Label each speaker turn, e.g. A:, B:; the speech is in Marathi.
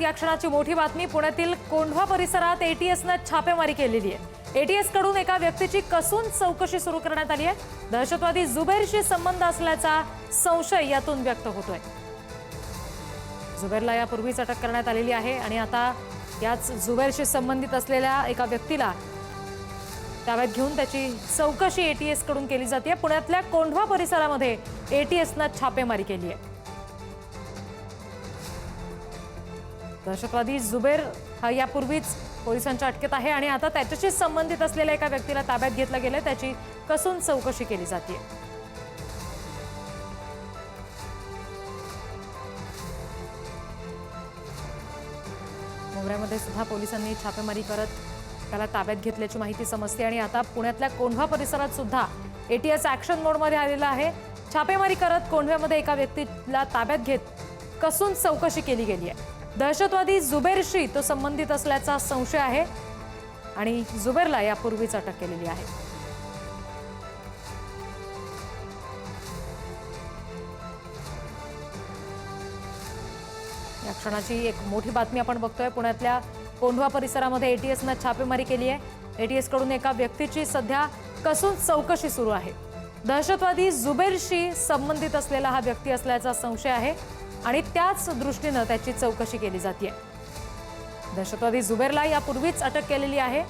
A: या क्षणाची मोठी बातमी पुण्यातील कोंढवा परिसरात एटीएसनं छापेमारी केलेली आहे. एटीएसकडून एका व्यक्तीची कसून चौकशी सुरू करण्यात आली आहे. दहशतवादी जुबेरशी संबंध असल्याचा संशय यातून व्यक्त होतोय. जुबेरला यापूर्वीच अटक करण्यात आलेली आहे आणि आता याच जुबेरशी संबंधित असलेल्या एका व्यक्तीला ताब्यात घेऊन त्याची चौकशी एटीएसकडून केली जाते. पुण्यातल्या कोंढवा परिसरामध्ये एटीएसनं छापेमारी केली आहे. दहशतवादी जुबेर हा यापूर्वीच पोलिसांच्या अटकेत आहे आणि आता त्याच्याशी संबंधित असलेल्या एका व्यक्तीला ताब्यात घेतलं गेलं त्याची कसून चौकशी केली जाते मोगऱ्यामध्ये सुद्धा पोलिसांनी छापेमारी करत त्याला ताब्यात घेतल्याची माहिती समजते आणि आता पुण्यातल्या कोंढवा परिसरात सुद्धा एटीएस ऍक्शन मोडमध्ये आलेला आहे. छापेमारी करत कोंढव्यामध्ये एका व्यक्तीला ताब्यात घेत कसून चौकशी केली गेली आहे. दहशतवादी जुबेरशी तो संबंधित असल्याचा संशय आहे आणि जुबेरला यापूर्वीच अटक केलेली आहे. या क्षणाची एक मोठी बातमी आपण बघतोय. पुण्यातल्या कोंढवा परिसरामध्ये एटीएसनं छापेमारी केली आहे. एटीएसकडून एका व्यक्तीची सध्या कसून चौकशी सुरू आहे. दहशतवादी जुबेरशी संबंधित असलेला हा व्यक्ती असल्याचा संशय आहे आणि त्याच दृष्टीनं त्याची चौकशी केली जाते दहशतवादी जुबेरला यापूर्वीच अटक केलेली आहे.